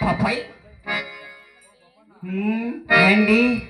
Papai? Hmm? Andy?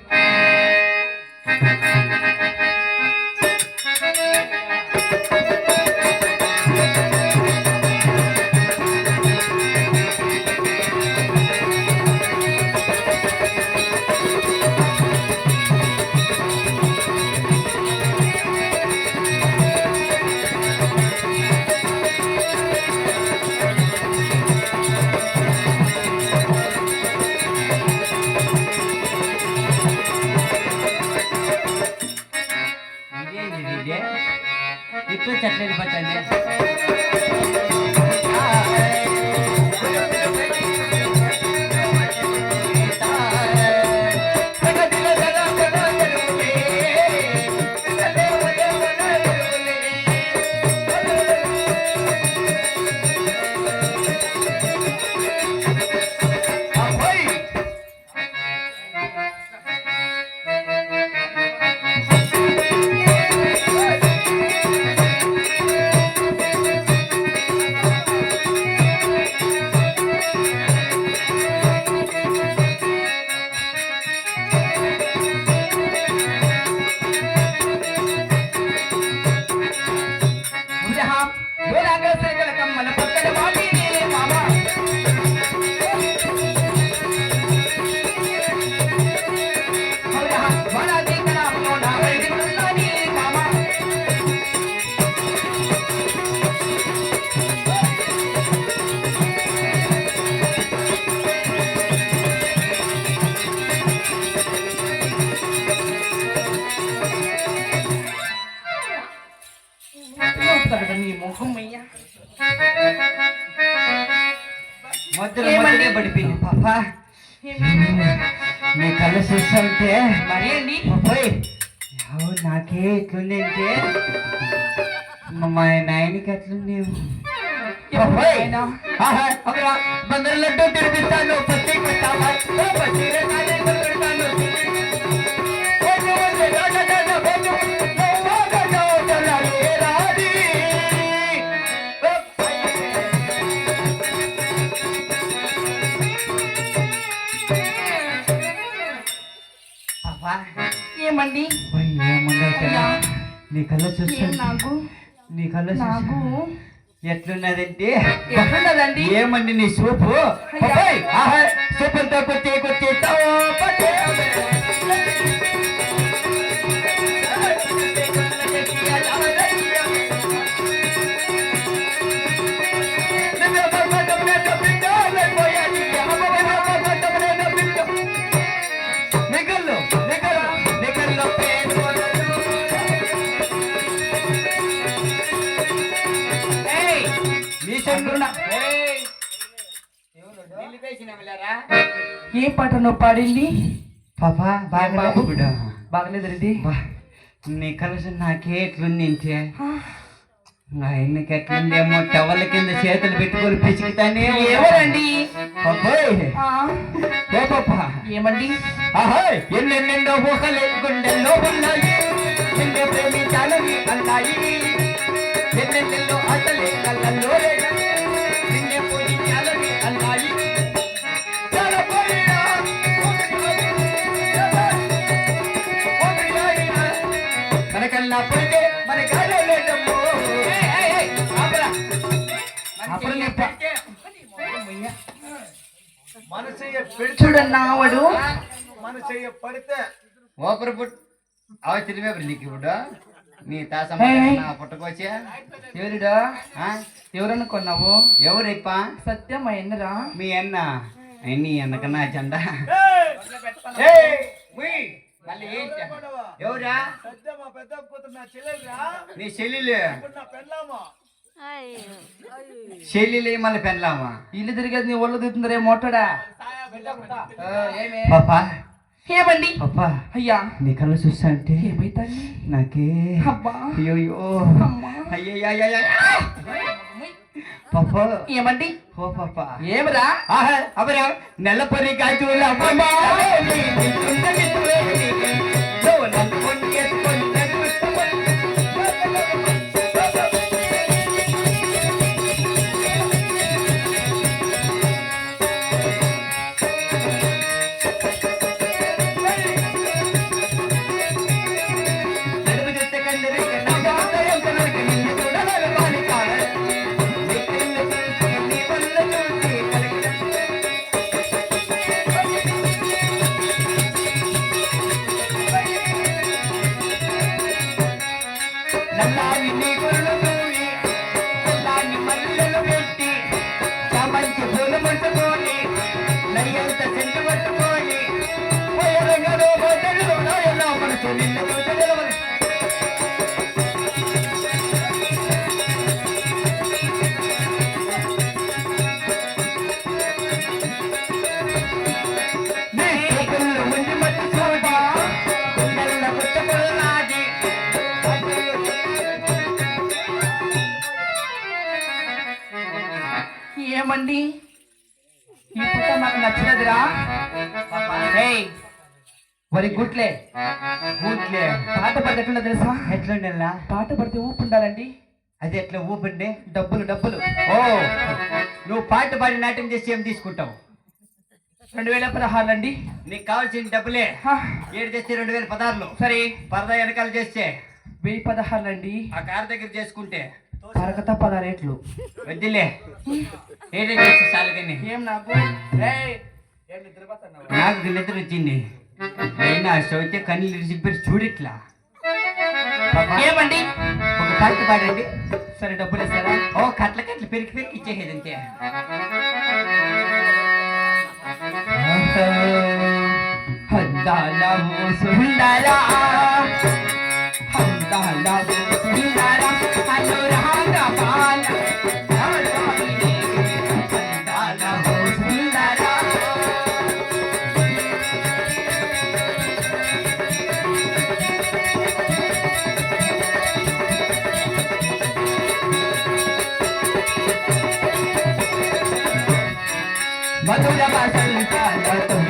మధ్యలో మధ్యలో పడిపోయింది పాపా నీ కళ్ళు చూస్తుంటే మరి అండి పోయి నాకే ఎట్లుంది అంటే మా నాయనకి ఎట్లుంది? బందరు లడ్డు తినిపిస్తాను పచ్చి పచ్చి కళ్ళ నాకు నీ కళ్ళ నాకు ఎట్లున్నదంటే? ఎట్లున్నదండి? ఏమండి నీ సూపు ఏ పాట నువ్వు పాడింది? పాపా బాగా బాబు? కూడా బాగలేదండి బా, నీ కలసం నాకే ఎట్లుంది ఆయనకి ఎట్లుందేమో టవల కింద చేతులు పెట్టుకొని పిసికితానే ఎవరండి? అబ్బాయి! ఆ, ఏ పాపా? ఏమండి? ఎన్నెన్నెన్నో ఊహలే గుండెల్లో ఉన్నాయి. నిన్ను ప్రేమించాలని అన్నాయి ఎన్నెన్నెన్నో ఆశలే కళ్ళల్లో ఓపర పుట్. అవ తిరిమే నీకు ఇప్పుడు? నీ తాసమ్మ. నా పుట్టకొచ్చా? ఎవరుడా? ఆ? ఎవరనుకున్నావు ఎవరిప్పా? సత్యం అయినరా మీ అన్న. అన్ని అన్నకన్నా మళ్ళీ ఏంటి? ఎవరా? పెద్ద కూతురు నా చెల్లెలురా? నీ చెల్లెలు. ఇప్పుడు నా పెళ్ళామా చెల్లెలు మళ్ళీ పెళ్ళామా ఇల్లు తిరిగేది నీ ఒళ్ళు తిరుగుతుందరే మొట్టడా పాపా ఏమండి పాపా అయ్యా. నీ కళ్ళు చూస్తా అంటే ఏమైతుంది నాకే. అబ్బా. అయ్యో. అయ్యయ్యయ్యయ్య. పాపా ఏమండి ఓ పాపా ఏమరా ఆహా, అవరా నెలపరి గాజుల ఏమండి? ఈ పుట్ట ఏయ్ వరి గుట్లే ఊట్లే పాట పడితే తెలుసా? ఎట్లుండల్లా పాట పడితే ఊపు ఉండాలండి అది ఎట్లా ఊపండి డబ్బులు డబ్బులు. ఓ నువ్వు పాట పాడి నాట్యం చేసి ఏం తీసుకుంటావు? రెండు వేల పదహారులు అండి నీకు కావాల్సిన డబ్బులే. ఏడు తెస్తే రెండు వేల పదహారులు. సరే. పరదా వెనకాల చేస్తే. వెయ్యి పదహారులు అండి ఆ కార్ దగ్గర చేసుకుంటే. పరకత పద రేట్లు. వద్దులే. ఏడే చేస్తే చాలు కానీ. ఏం నాకు? నిద్ర వచ్చింది. అయినా చదివితే కళ్ళు చెప్పారు చూడట్లా. ఏమండి? ఒక పాట పాడండి. సరే డబ్బులు ఇస్తారా? ఓ కట్ల కట్ల పెరికి పెరికి ఇచ్చేసేది అంతే. హందాల tuya más linda, la.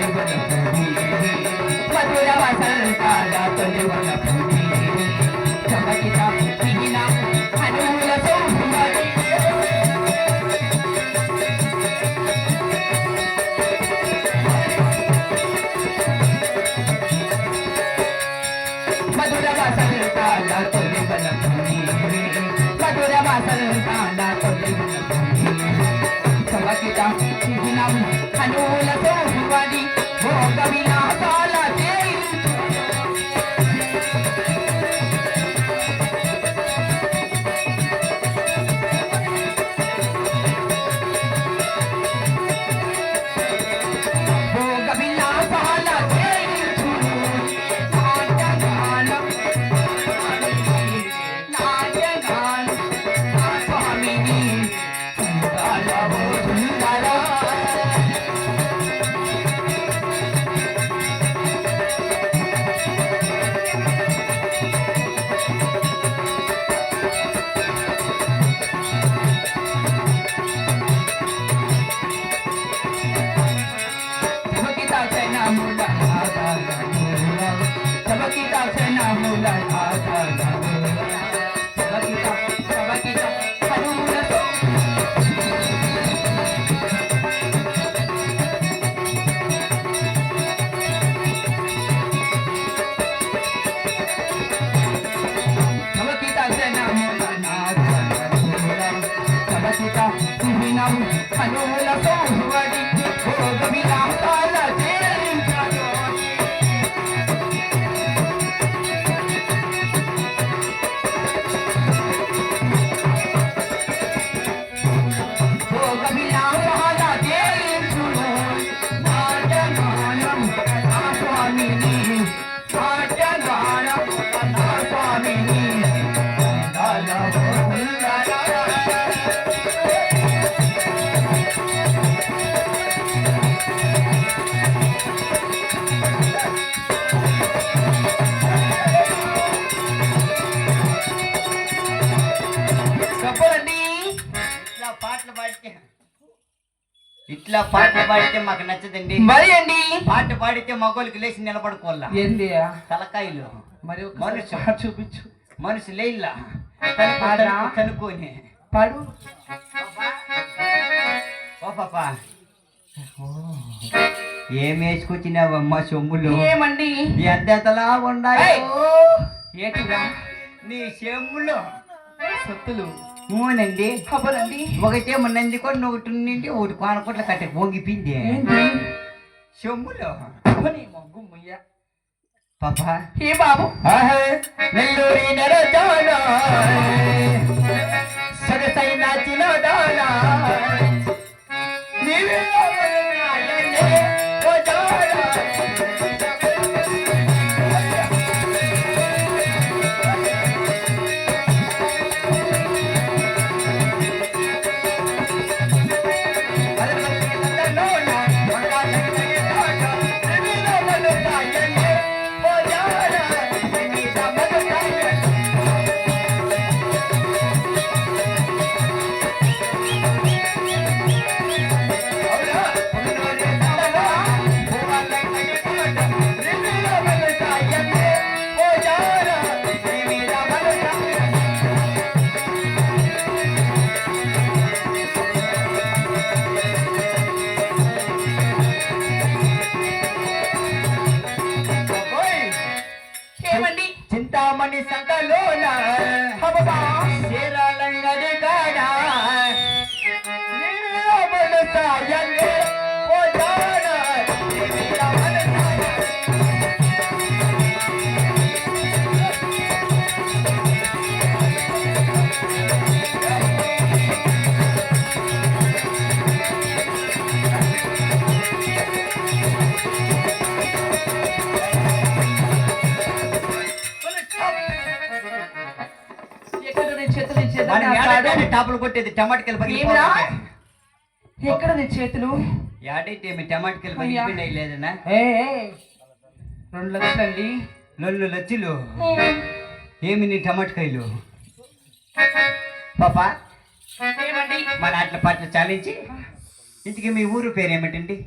ఇట్లా పాటలు పాడితే మాకు నచ్చదండి. మరి అండి పాట పాడితే మగోళ్ళకి లేచి నిలబడుకోవాలా? ఏంది తలకాయలు. మరి మనుషు. పాట చూపించు. మనిషి లేయిల్లా పాడా? ఓ. పాప ఏం వేసుకొచ్చినావమ్మా సొమ్ములు ఏమండి? ఎంతలా ఉన్నాయి! ఏటిరా? నీ చెమ్ములు సొత్తులు. మూనండి. ఖబరండి ఒకటేమో నందికొండ ఒకటి నుండి ఒకటి కోనకొట్ల కట్ట పొంగిపింది చెమ్ములు. కొని మొగ్గుమ్మయ్య. పాప. ఏ బాబు? నెల్లూరి నెరజానా సొగసైన చిన్నదానా. నీవే ಟಾಪಲ್ ಕೊಟ್ಟಿದ್ದೆ ಟಮಾಟಕಲ್ ಬಗ್ಗೆ ఎక్కడ నీ చేతులు? ఏడైతే మీ టమాటకాయలు లేదన్నా? ఏ. రెండు లక్షలండి. లొల్లు లచ్చిలు. ఏమి నీ టమాటకాయలు పాపా ఏమండి? మన ఆటల పాటలు చాలించి ఇంటికి మీ ఊరు పేరు ఏమిటండి